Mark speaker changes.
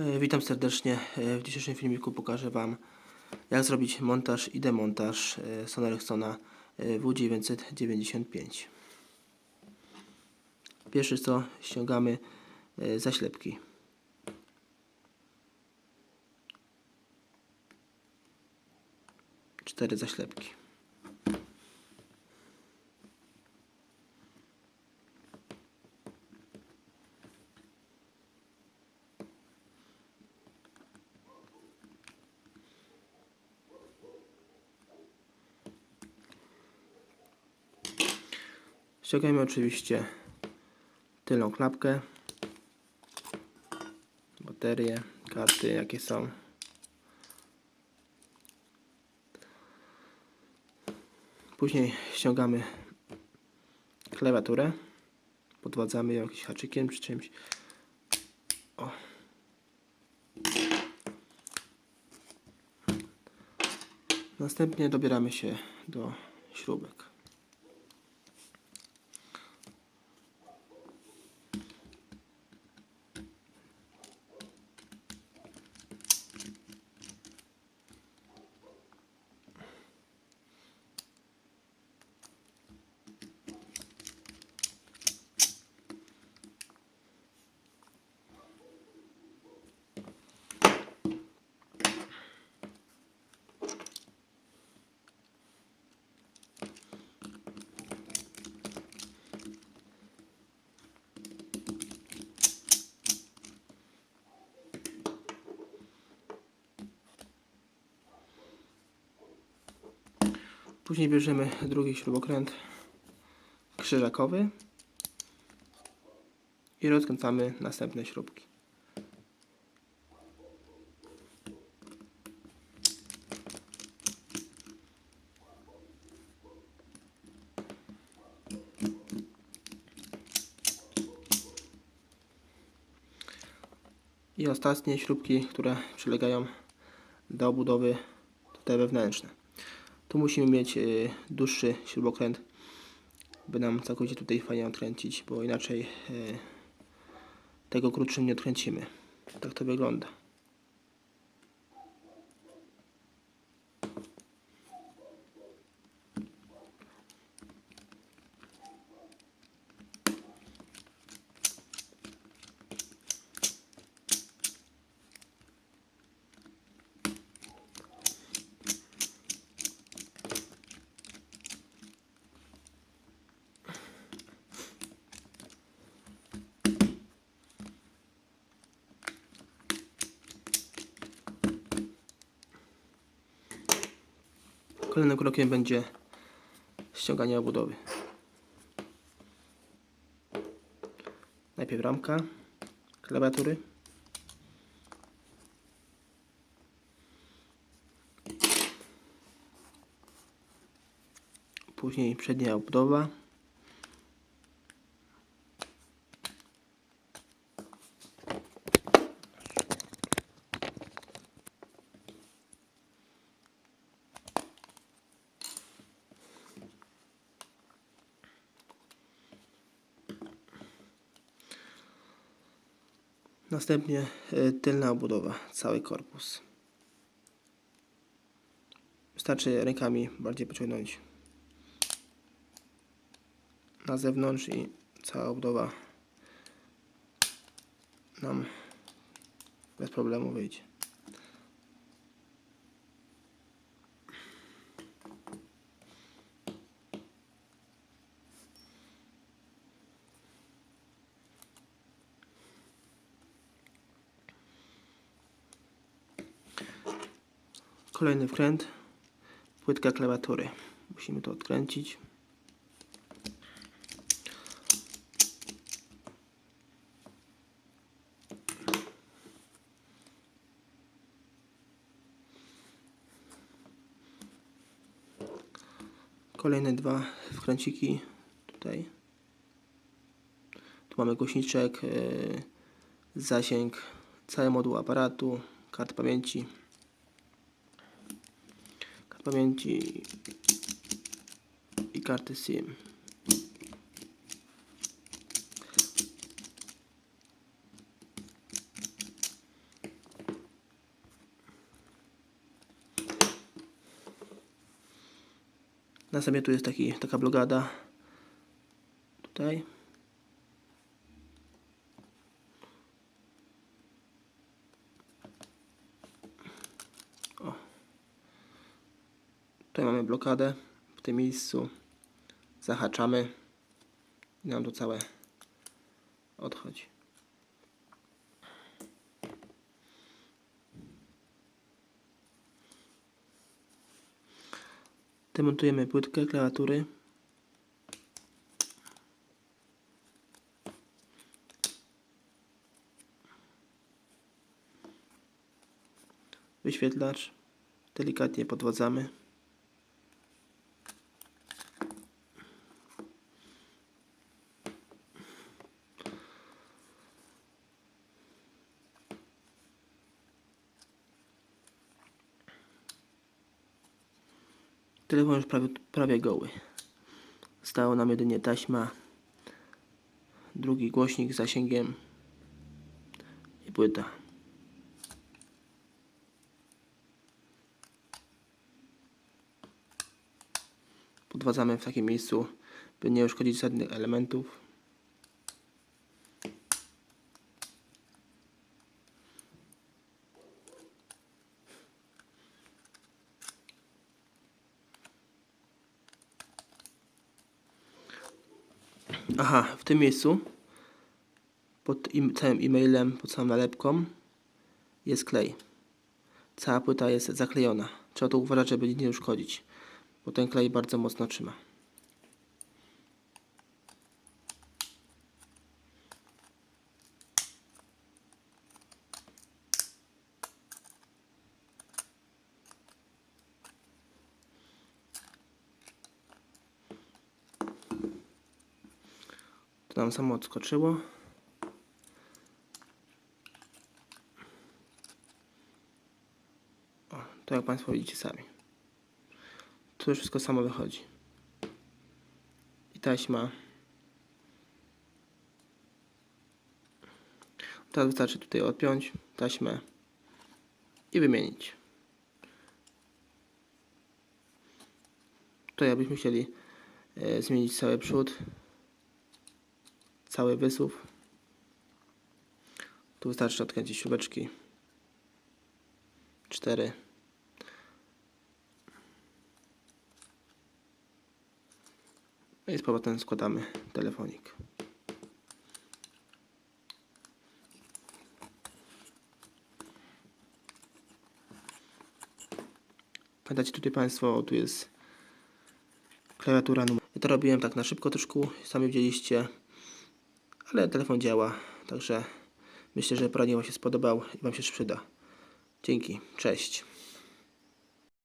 Speaker 1: E, Witam serdecznie. E, W dzisiejszym filmiku pokażę Wam jak zrobić montaż i demontaż e, Sony Ericssona e, W995. Pierwsze co ściągamy zaślepki. Cztery zaślepki. Ściągajmy oczywiście tylną klapkę, baterie, karty jakie są. Później ściągamy klawiaturę, podwadzamy ją jakimś haczykiem czy czymś. O. Następnie dobieramy się do śrubek. Później bierzemy drugi śrubokręt krzyżakowy i rozkręcamy następne śrubki. I ostatnie śrubki, które przylegają do obudowy tutaj wewnętrzne. Tu musimy mieć y, dłuższy śrubokręt, by nam całkowicie tutaj fajnie odkręcić, bo inaczej y, tego krótszym nie odkręcimy. Tak to wygląda. Kolejnym krokiem będzie ściąganie obudowy. Najpierw ramka klawiatury. Później przednia obudowa. Następnie y, tylna obudowa, cały korpus. Wystarczy rękami bardziej pociągnąć na zewnątrz i cała obudowa nam bez problemu wyjdzie. Kolejny wkręt, płytka klawiatury. Musimy to odkręcić. Kolejne dwa wkręciki tutaj. Tu mamy głośniczek, yy, zasięg, cały moduł aparatu, kart pamięci pagamentos e carta SIM. Nessa minha turista aqui, está cablogada. Tá aí Tutaj mamy blokadę w tym miejscu. Zahaczamy i nam to całe odchodzi. Demontujemy płytkę klawiatury. Wyświetlacz. Delikatnie podwadzamy. Telefon już prawie, prawie goły. Została nam jedynie taśma, drugi głośnik z zasięgiem i płyta. Podwadzamy w takim miejscu, by nie uszkodzić żadnych elementów. Aha, w tym miejscu pod całym e-mailem, pod całą nalepką jest klej. Cała płyta jest zaklejona. Trzeba to uważać, żeby nie uszkodzić, bo ten klej bardzo mocno trzyma. To nam samo odskoczyło. O, to jak Państwo widzicie sami. Tu już wszystko samo wychodzi. I taśma. Teraz wystarczy tutaj odpiąć taśmę i wymienić. To jakbyśmy chcieli e, zmienić cały przód, cały wysuw. Tu wystarczy odkręcić śrubeczki. Cztery. No i z powrotem składamy telefonik. Pamiętajcie tutaj Państwo, tu jest klawiatura numer. Ja to robiłem tak na szybko troszkę, sami widzieliście, ale telefon działa, także myślę, że poradnik Wam się spodobał i Wam się przyda. Dzięki, cześć.